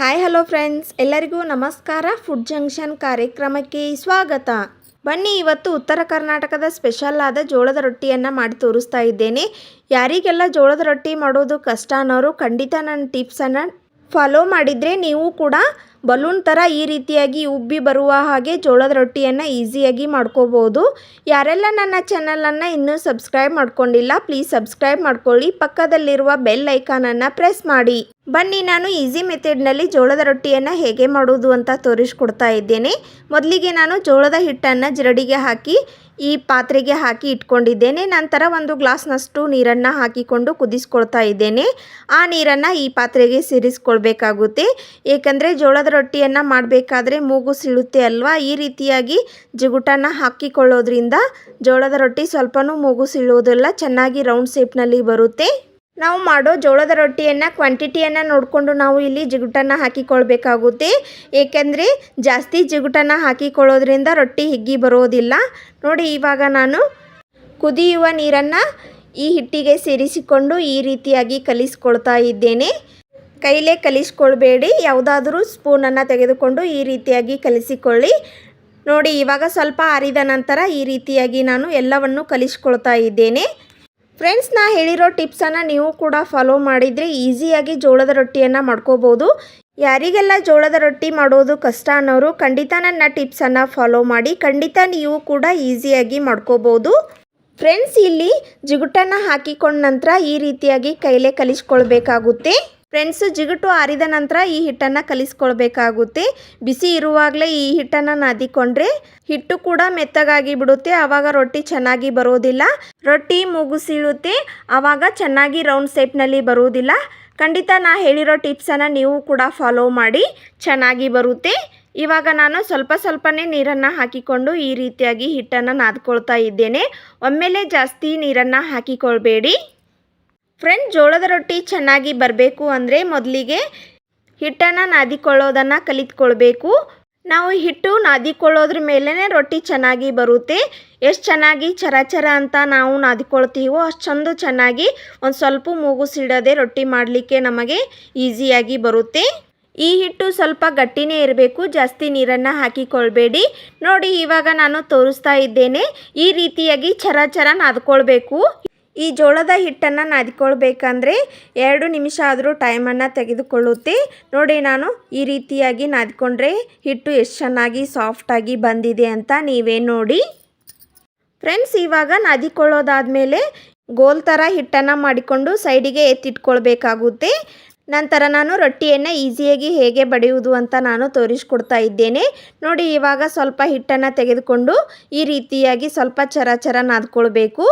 Hi hello friends ಎಲ್ಲರಿಗೂ ನಮಸ್ಕಾರ. Food junction ಕಾರ್ಯಕ್ರಮಕ್ಕೆ ಸ್ವಾಗತ. ಬನ್ನಿ, ಇವತ್ತು ಉತ್ತರ ಕರ್ನಾಟಕದ ಸ್ಪೆಷಲ್ ಆದ ಜೋಳದ ರೊಟ್ಟಿಯನ್ನು ಮಾಡಿ ತೋರಿಸ್ತಾ ಇದ್ದೇನೆ. ಯಾರಿಗೆಲ್ಲ ಜೋಳದ ರೊಟ್ಟಿ ಮಾಡೋದು ಕಷ್ಟ ಅನ್ನೋರು ಖಂಡಿತ ನನ್ನ ಟಿಪ್ಸನ್ನು ಫಾಲೋ ಮಾಡಿದರೆ ನೀವು ಕೂಡ ಬಲೂನ್ ಥರ ಈ ರೀತಿಯಾಗಿ ಉಬ್ಬಿ ಬರುವ ಹಾಗೆ ಜೋಳದ ರೊಟ್ಟಿಯನ್ನು ಈಸಿಯಾಗಿ ಮಾಡ್ಕೋಬೋದು. ಯಾರೆಲ್ಲ ನನ್ನ ಚಾನಲನ್ನು ಇನ್ನೂ ಸಬ್ಸ್ಕ್ರೈಬ್ ಮಾಡ್ಕೊಂಡಿಲ್ಲ ಪ್ಲೀಸ್ ಸಬ್ಸ್ಕ್ರೈಬ್ ಮಾಡ್ಕೊಳ್ಳಿ. ಪಕ್ಕದಲ್ಲಿರುವ ಬೆಲ್ ಐಕಾನನ್ನು ಪ್ರೆಸ್ ಮಾಡಿ. ಬನ್ನಿ, ನಾನು ಈಸಿ ಮೆಥಡ್ನಲ್ಲಿ ಜೋಳದ ರೊಟ್ಟಿಯನ್ನು ಹೇಗೆ ಮಾಡೋದು ಅಂತ ತೋರಿಸ್ಕೊಡ್ತಾ ಇದ್ದೇನೆ. ಮೊದಲಿಗೆ ನಾನು ಜೋಳದ ಹಿಟ್ಟನ್ನು ಜರಡಿಗೆ ಹಾಕಿ, ಈ ಪಾತ್ರೆಗೆ ಹಾಕಿ ಇಟ್ಕೊಂಡಿದ್ದೇನೆ. ನಂತರ ಒಂದು ಗ್ಲಾಸ್ನಷ್ಟು ನೀರನ್ನು ಹಾಕಿಕೊಂಡು ಕುದಿಸ್ಕೊಳ್ತಾ ಇದ್ದೇನೆ. ಆ ನೀರನ್ನು ಈ ಪಾತ್ರೆಗೆ ಸೇರಿಸ್ಕೊಳ್ಬೇಕಾಗುತ್ತೆ. ಏಕೆಂದರೆ ಜೋಳದ ರೊಟ್ಟಿಯನ್ನು ಮಾಡಬೇಕಾದ್ರೆ ಮೂಗು ಸಿಳುತ್ತೆ ಅಲ್ವಾ? ಈ ರೀತಿಯಾಗಿ ಜಿಗುಟನ್ನು ಹಾಕಿಕೊಳ್ಳೋದ್ರಿಂದ ಜೋಳದ ರೊಟ್ಟಿ ಸ್ವಲ್ಪನೂ ಮೂಗು ಸೀಳುವುದಿಲ್ಲ, ಚೆನ್ನಾಗಿ ರೌಂಡ್ ಶೇಪ್ನಲ್ಲಿ ಬರುತ್ತೆ. ನಾವು ಮಾಡೋ ಜೋಳದ ರೊಟ್ಟಿಯನ್ನು ಕ್ವಾಂಟಿಟಿಯನ್ನು ನೋಡಿಕೊಂಡು ನಾವು ಇಲ್ಲಿ ಜಿಗುಟನ್ನು ಹಾಕಿಕೊಳ್ಬೇಕಾಗುತ್ತೆ. ಏಕೆಂದರೆ ಜಾಸ್ತಿ ಜಿಗುಟನ್ನು ಹಾಕಿಕೊಳ್ಳೋದ್ರಿಂದ ರೊಟ್ಟಿ ಹಿಗ್ಗಿ ಬರೋದಿಲ್ಲ. ನೋಡಿ ಇವಾಗ ನಾನು ಕುದಿಯುವ ನೀರನ್ನು ಈ ಹಿಟ್ಟಿಗೆ ಸೇರಿಸಿಕೊಂಡು ಈ ರೀತಿಯಾಗಿ ಕಲಿಸ್ಕೊಳ್ತಾ ಇದ್ದೇನೆ. ಕೈಲೇ ಕಲಿಸ್ಕೊಳ್ಬೇಡಿ. ಯಾವುದಾದ್ರೂ ಸ್ಪೂನನ್ನು ತೆಗೆದುಕೊಂಡು ಈ ರೀತಿಯಾಗಿ ಕಲಿಸಿಕೊಳ್ಳಿ. ನೋಡಿ, ಇವಾಗ ಸ್ವಲ್ಪ ಆರಿದ ನಂತರ ಈ ರೀತಿಯಾಗಿ ನಾನು ಎಲ್ಲವನ್ನು ಕಲಿಸ್ಕೊಳ್ತಾ ಇದ್ದೇನೆ. ಫ್ರೆಂಡ್ಸ್, ನಾ ಹೇಳಿರೋ ಟಿಪ್ಸನ್ನು ನೀವು ಕೂಡ ಫಾಲೋ ಮಾಡಿದರೆ ಈಸಿಯಾಗಿ ಜೋಳದ ರೊಟ್ಟಿಯನ್ನು ಮಾಡ್ಕೋಬೋದು. ಯಾರಿಗೆಲ್ಲ ಜೋಳದ ರೊಟ್ಟಿ ಮಾಡೋದು ಕಷ್ಟ ಅನ್ನೋರು ಖಂಡಿತ ನನ್ನ ಟಿಪ್ಸನ್ನು ಫಾಲೋ ಮಾಡಿ. ಖಂಡಿತ ನೀವು ಕೂಡ ಈಸಿಯಾಗಿ ಮಾಡ್ಕೋಬೋದು. ಫ್ರೆಂಡ್ಸ್, ಇಲ್ಲಿ ಜಿಗುಟನ್ನು ಹಾಕಿಕೊಂಡ ನಂತರ ಈ ರೀತಿಯಾಗಿ ಕೈಲೇ ಕಲಿಸ್ಕೊಳ್ಬೇಕಾಗುತ್ತೆ. ಫ್ರೆಂಡ್ಸ್ ಜಿಗುಟು ಆರಿದ ನಂತರ ಈ ಹಿಟ್ಟನ್ನು ಕಲಿಸ್ಕೊಳ್ಬೇಕಾಗುತ್ತೆ. ಬಿಸಿ ಇರುವಾಗಲೇ ಈ ಹಿಟ್ಟನ್ನು ನಾದಿಕೊಂಡ್ರೆ ಹಿಟ್ಟು ಕೂಡ ಮೆತ್ತಗಾಗಿ ಬಿಡುತ್ತೆ. ಆವಾಗ ರೊಟ್ಟಿ ಚೆನ್ನಾಗಿ ಬರೋದಿಲ್ಲ. ರೊಟ್ಟಿ ಮುಗಿಸಿಳುತ್ತೆ ಸೀಳುತ್ತೆ ಆವಾಗ ಚೆನ್ನಾಗಿ ರೌಂಡ್ ಶೇಪ್ನಲ್ಲಿ ಬರುವುದಿಲ್ಲ ಖಂಡಿತ ನಾ ಹೇಳಿರೋ ಟಿಪ್ಸನ್ನು ನೀವು ಕೂಡ ಫಾಲೋ ಮಾಡಿ ಚೆನ್ನಾಗಿ ಬರುತ್ತೆ. ಇವಾಗ ನಾನು ಸ್ವಲ್ಪ ಸ್ವಲ್ಪನೇ ನೀರನ್ನು ಹಾಕಿಕೊಂಡು ಈ ರೀತಿಯಾಗಿ ಹಿಟ್ಟನ್ನು ನಾದ್ಕೊಳ್ತಾ ಇದ್ದೇನೆ. ಒಮ್ಮೆಲೆ ಜಾಸ್ತಿ ನೀರನ್ನು ಹಾಕಿಕೊಳ್ಬೇಡಿ. ಫ್ರೆಂಡ್ ಜೋಳದ ರೊಟ್ಟಿ ಚೆನ್ನಾಗಿ ಬರಬೇಕು ಅಂದರೆ ಮೊದಲಿಗೆ ಹಿಟ್ಟನ್ನು ನಾದಿಕೊಳ್ಳೋದನ್ನು ಕಲಿತ್ಕೊಳ್ಬೇಕು. ನಾವು ಹಿಟ್ಟು ನಾದಿಕೊಳ್ಳೋದ್ರ ಮೇಲೇ ರೊಟ್ಟಿ ಚೆನ್ನಾಗಿ ಬರುತ್ತೆ. ಎಷ್ಟು ಚೆನ್ನಾಗಿ ಚರಚರ ಚರ ಅಂತ ನಾವು ನಾದಿಕೊಳ್ತೀವೋ ಅಷ್ಟು ಚಂದ ಚೆನ್ನಾಗಿ ಒಂದು ಸ್ವಲ್ಪ ಮೂಗು ಸಿಡದೆ ರೊಟ್ಟಿ ಮಾಡಲಿಕ್ಕೆ ನಮಗೆ ಈಸಿಯಾಗಿ ಬರುತ್ತೆ. ಈ ಹಿಟ್ಟು ಸ್ವಲ್ಪ ಗಟ್ಟಿನೇ ಇರಬೇಕು, ಜಾಸ್ತಿ ನೀರನ್ನು ಹಾಕಿಕೊಳ್ಬೇಡಿ. ನೋಡಿ ಇವಾಗ ನಾನು ತೋರಿಸ್ತಾ ಇದ್ದೇನೆ, ಈ ರೀತಿಯಾಗಿ ಚರ ಚರ ನಾದ್ಕೊಳ್ಬೇಕು. ಈ ಜೋಳದ ಹಿಟ್ಟನ್ನು ನಾದಿಕೊಳ್ಬೇಕಂದ್ರೆ ಎರಡು ನಿಮಿಷ ಆದರೂ ಟೈಮನ್ನು ತೆಗೆದುಕೊಳ್ಳುತ್ತೆ. ನೋಡಿ ನಾನು ಈ ರೀತಿಯಾಗಿ ನಾದಿಕೊಂಡ್ರೆ ಹಿಟ್ಟು ಎಷ್ಟು ಚೆನ್ನಾಗಿ ಸಾಫ್ಟಾಗಿ ಬಂದಿದೆ ಅಂತ ನೀವೇ ನೋಡಿ. ಫ್ರೆಂಡ್ಸ್, ಇವಾಗ ನಾದಿಕೊಳ್ಳೋದಾದಮೇಲೆ ಗೋಲ್ ಥರ ಹಿಟ್ಟನ್ನು ಮಾಡಿಕೊಂಡು ಸೈಡಿಗೆ ಎತ್ತಿಟ್ಕೊಳ್ಬೇಕಾಗುತ್ತೆ. ನಂತರ ನಾನು ರೊಟ್ಟಿಯನ್ನು ಈಸಿಯಾಗಿ ಹೇಗೆ ಬಡಿಯುವುದು ಅಂತ ನಾನು ತೋರಿಸ್ಕೊಡ್ತಾ ಇದ್ದೇನೆ. ನೋಡಿ, ಇವಾಗ ಸ್ವಲ್ಪ ಹಿಟ್ಟನ್ನು ತೆಗೆದುಕೊಂಡು ಈ ರೀತಿಯಾಗಿ ಸ್ವಲ್ಪ ಚರ ಚರ ನಾದ್ಕೊಳ್ಬೇಕು.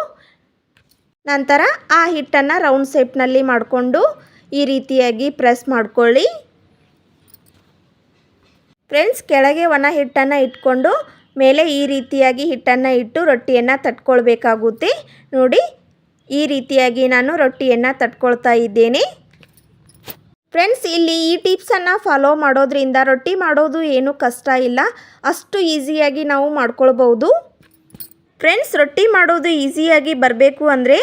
ನಂತರ ಆ ಹಿಟ್ಟನ್ನು ರೌಂಡ್ ಶೇಪ್ನಲ್ಲಿ ಮಾಡಿಕೊಂಡು ಈ ರೀತಿಯಾಗಿ ಪ್ರೆಸ್ ಮಾಡ್ಕೊಳ್ಳಿ. ಫ್ರೆಂಡ್ಸ್ ಕೆಳಗೆ ಒಣ ಹಿಟ್ಟನ್ನು ಇಟ್ಕೊಂಡು ಮೇಲೆ ಈ ರೀತಿಯಾಗಿ ಹಿಟ್ಟನ್ನು ಇಟ್ಟು ರೊಟ್ಟಿಯನ್ನು ತಟ್ಕೊಳ್ಬೇಕಾಗುತ್ತೆ. ನೋಡಿ, ಈ ರೀತಿಯಾಗಿ ನಾನು ರೊಟ್ಟಿಯನ್ನು ತಟ್ಕೊಳ್ತಾ ಇದ್ದೇನೆ. ಫ್ರೆಂಡ್ಸ್ ಇಲ್ಲಿ ಈ ಟಿಪ್ಸನ್ನು ಫಾಲೋ ಮಾಡೋದ್ರಿಂದ ರೊಟ್ಟಿ ಮಾಡೋದು ಏನೂ ಕಷ್ಟ ಇಲ್ಲ. ಅಷ್ಟು ಈಸಿಯಾಗಿ ನಾವು ಮಾಡ್ಕೊಳ್ಬೋದು ಫ್ರೆಂಡ್ಸ್ ರೊಟ್ಟಿ ಮಾಡೋದು ಈಸಿಯಾಗಿ ಬರಬೇಕು ಅಂದರೆ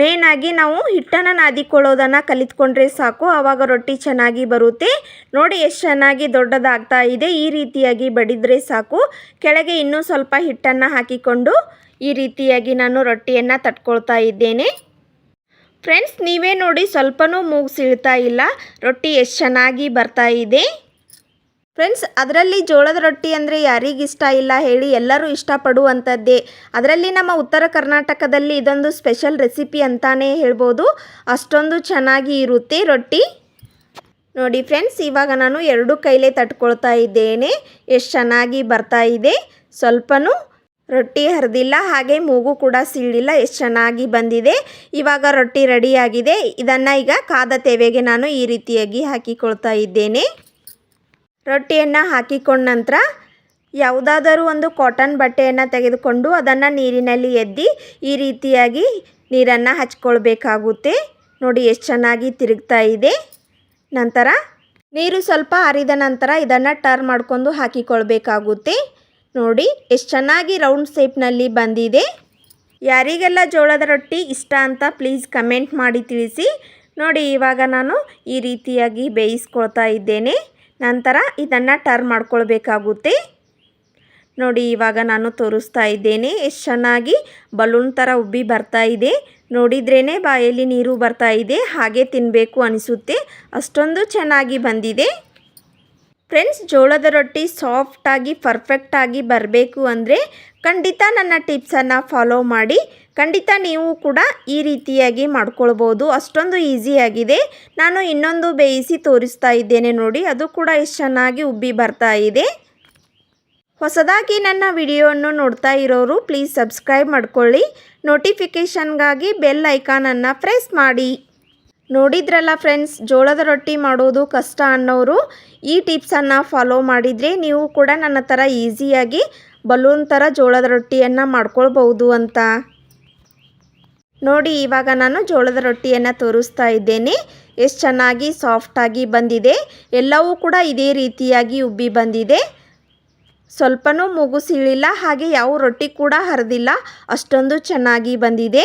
ಮೇನಾಗಿ ನಾವು ಹಿಟ್ಟನ್ನು ನಾದಿಕೊಳ್ಳೋದನ್ನು ಕಲಿತ್ಕೊಂಡ್ರೆ ಸಾಕು. ಆವಾಗ ರೊಟ್ಟಿ ಚೆನ್ನಾಗಿ ಬರುತ್ತೆ. ನೋಡಿ ಎಷ್ಟು ಚೆನ್ನಾಗಿ ದೊಡ್ಡದಾಗ್ತಾ ಇದೆ. ಈ ರೀತಿಯಾಗಿ ಬಡಿದರೆ ಸಾಕು. ಕೆಳಗೆ ಇನ್ನೂ ಸ್ವಲ್ಪ ಹಿಟ್ಟನ್ನು ಹಾಕಿಕೊಂಡು ಈ ರೀತಿಯಾಗಿ ನಾನು ರೊಟ್ಟಿಯನ್ನು ತಟ್ಕೊಳ್ತಾ ಇದ್ದೇನೆ. ಫ್ರೆಂಡ್ಸ್ ನೀವೇ ನೋಡಿ, ಸ್ವಲ್ಪನೂ ಮೂಗು ಸೀಳ್ತಾ ಇಲ್ಲ. ರೊಟ್ಟಿ ಎಷ್ಟು ಚೆನ್ನಾಗಿ ಬರ್ತಾ ಇದೆ. ಫ್ರೆಂಡ್ಸ್ ಅದರಲ್ಲಿ ಜೋಳದ ರೊಟ್ಟಿ ಅಂದರೆ ಯಾರಿಗಿಷ್ಟ ಇಲ್ಲ ಹೇಳಿ ಎಲ್ಲರೂ ಇಷ್ಟಪಡುವಂಥದ್ದೇ. ಅದರಲ್ಲಿ ನಮ್ಮ ಉತ್ತರ ಕರ್ನಾಟಕದಲ್ಲಿ ಇದೊಂದು ಸ್ಪೆಷಲ್ ರೆಸಿಪಿ ಅಂತಾನೇ ಹೇಳ್ಬೋದು. ಅಷ್ಟೊಂದು ಚೆನ್ನಾಗಿ ಇರುತ್ತೆ ರೊಟ್ಟಿ. ನೋಡಿ ಫ್ರೆಂಡ್ಸ್ ಇವಾಗ ನಾನು ಎರಡು ಕೈಲೇ ತಟ್ಕೊಳ್ತಾ ಇದ್ದೇನೆ. ಎಷ್ಟು ಚೆನ್ನಾಗಿ ಬರ್ತಾ ಇದೆ. ಸ್ವಲ್ಪನೂ ರೊಟ್ಟಿ ಹರಿದಿಲ್ಲ, ಹಾಗೆ ಮೂಗು ಕೂಡ ಸೀಳಿಲ್ಲ, ಎಷ್ಟು ಚೆನ್ನಾಗಿ ಬಂದಿದೆ. ಇವಾಗ ರೊಟ್ಟಿ ರೆಡಿಯಾಗಿದೆ ಇದನ್ನು ಈಗ ಕಾದ ತೆವೆಗೆ ನಾನು ಈ ರೀತಿಯಾಗಿ ಹಾಕಿಕೊಳ್ತಾ ಇದ್ದೇನೆ. ರೊಟ್ಟಿಯನ್ನು ಹಾಕಿಕೊಂಡ ನಂತರ ಯಾವುದಾದರೂ ಒಂದು ಕಾಟನ್ ಬಟ್ಟೆಯನ್ನು ತೆಗೆದುಕೊಂಡು ಅದನ್ನು ನೀರಿನಲ್ಲಿ ಎದ್ದಿ ಈ ರೀತಿಯಾಗಿ ನೀರನ್ನು ಹಚ್ಕೊಳ್ಬೇಕಾಗುತ್ತೆ. ನೋಡಿ ಎಷ್ಟು ಚೆನ್ನಾಗಿ ತಿರುಗ್ತಾ ಇದೆ. ನಂತರ ನೀರು ಸ್ವಲ್ಪ ಹರಿದ ನಂತರ ಇದನ್ನು ಟರ್ನ್ ಮಾಡಿಕೊಂಡು ಹಾಕಿಕೊಳ್ಬೇಕಾಗುತ್ತೆ. ನೋಡಿ ಎಷ್ಟು ಚೆನ್ನಾಗಿ ರೌಂಡ್ ಶೇಪ್ನಲ್ಲಿ ಬಂದಿದೆ. ಯಾರಿಗೆಲ್ಲ ಜೋಳದ ರೊಟ್ಟಿ ಇಷ್ಟ ಅಂತ ಪ್ಲೀಸ್ ಕಮೆಂಟ್ ಮಾಡಿ ತಿಳಿಸಿ. ನೋಡಿ ಇವಾಗ ನಾನು ಈ ರೀತಿಯಾಗಿ ಬೇಯಿಸ್ಕೊಳ್ತಾ ಇದ್ದೇನೆ. ನಂತರ ಇದನ್ನು ಟರ್ನ್ ಮಾಡ್ಕೊಳ್ಬೇಕಾಗುತ್ತೆ. ನೋಡಿ, ಇವಾಗ ನಾನು ತೋರಿಸ್ತಾ ಇದ್ದೇನೆ. ಎಷ್ಟು ಚೆನ್ನಾಗಿ ಬಲೂನ್ ಥರ ಉಬ್ಬಿ ಬರ್ತಾ ಇದೆ. ನೋಡಿದ್ರೇ ಬಾಯಲ್ಲಿ ನೀರು ಬರ್ತಾ ಇದೆ. ಹಾಗೆ ತಿನ್ನಬೇಕು ಅನಿಸುತ್ತೆ. ಅಷ್ಟೊಂದು ಚೆನ್ನಾಗಿ ಬಂದಿದೆ. ಫ್ರೆಂಡ್ಸ್, ಜೋಳದ ರೊಟ್ಟಿ ಸಾಫ್ಟಾಗಿ ಪರ್ಫೆಕ್ಟಾಗಿ ಬರಬೇಕು ಅಂದರೆ ಖಂಡಿತ ನನ್ನ ಟಿಪ್ಸನ್ನು ಫಾಲೋ ಮಾಡಿ. ಖಂಡಿತ ನೀವು ಕೂಡ ಈ ರೀತಿಯಾಗಿ ಮಾಡ್ಕೊಳ್ಬೋದು. ಅಷ್ಟೊಂದು ಈಸಿಯಾಗಿದೆ ನಾನು ಇನ್ನೊಂದು ಬೇಯಿಸಿ ತೋರಿಸ್ತಾ ಇದ್ದೇನೆ ನೋಡಿ, ಅದು ಕೂಡ ಎಷ್ಟು ಚೆನ್ನಾಗಿ ಉಬ್ಬಿ ಬರ್ತಾ ಇದೆ. ಹೊಸದಾಗಿ ನನ್ನ ವಿಡಿಯೋವನ್ನು ನೋಡ್ತಾ ಇರೋರು ಪ್ಲೀಸ್ ಸಬ್ಸ್ಕ್ರೈಬ್ ಮಾಡ್ಕೊಳ್ಳಿ. ನೋಟಿಫಿಕೇಷನ್ಗಾಗಿ ಬೆಲ್ ಐಕಾನನ್ನು ಪ್ರೆಸ್ ಮಾಡಿ. ನೋಡಿದ್ರಲ್ಲ ಫ್ರೆಂಡ್ಸ್ ಜೋಳದ ರೊಟ್ಟಿ ಮಾಡೋದು ಕಷ್ಟ ಅನ್ನೋರು, ಈ ಟಿಪ್ಸನ್ನು ಫಾಲೋ ಮಾಡಿದರೆ ನೀವು ಕೂಡ ನನ್ನ ಥರ ಈಸಿಯಾಗಿ ಬಲೂನ್ ಥರ ಜೋಳದ ರೊಟ್ಟಿಯನ್ನು ಮಾಡ್ಕೊಳ್ಬೋದು ಅಂತ. ನೋಡಿ, ಇವಾಗ ನಾನು ಜೋಳದ ರೊಟ್ಟಿಯನ್ನು ತೋರಿಸ್ತಾ ಇದ್ದೇನೆ. ಎಷ್ಟು ಚೆನ್ನಾಗಿ ಸಾಫ್ಟಾಗಿ ಬಂದಿದೆ. ಎಲ್ಲವೂ ಕೂಡ ಇದೇ ರೀತಿಯಾಗಿ ಉಬ್ಬಿ ಬಂದಿದೆ. ಸ್ವಲ್ಪನೂ ಮೂಗು ಸೀಳಿಲ್ಲ ಹಾಗೆ ಯಾವ ರೊಟ್ಟಿ ಕೂಡ ಹರಿದಿಲ್ಲ. ಅಷ್ಟೊಂದು ಚೆನ್ನಾಗಿ ಬಂದಿದೆ.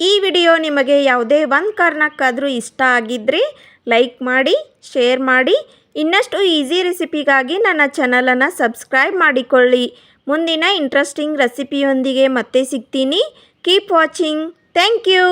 ಈ ವಿಡಿಯೋ ನಿಮಗೆ ಯಾವುದೇ ಒಂದು ಕಾರಣಕ್ಕಾದರೂ ಇಷ್ಟ ಆಗಿದ್ದರೆ ಲೈಕ್ ಮಾಡಿ, ಶೇರ್ ಮಾಡಿ. ಇನ್ನಷ್ಟು ಈಸಿ ರೆಸಿಪಿಗಾಗಿ ನನ್ನ ಚಾನಲನ್ನು ಸಬ್ಸ್ಕ್ರೈಬ್ ಮಾಡಿಕೊಳ್ಳಿ. ಮುಂದಿನ ಇಂಟ್ರೆಸ್ಟಿಂಗ್ ರೆಸಿಪಿಯೊಂದಿಗೆ ಮತ್ತೆ ಸಿಗ್ತೀನಿ. Keep watching thank you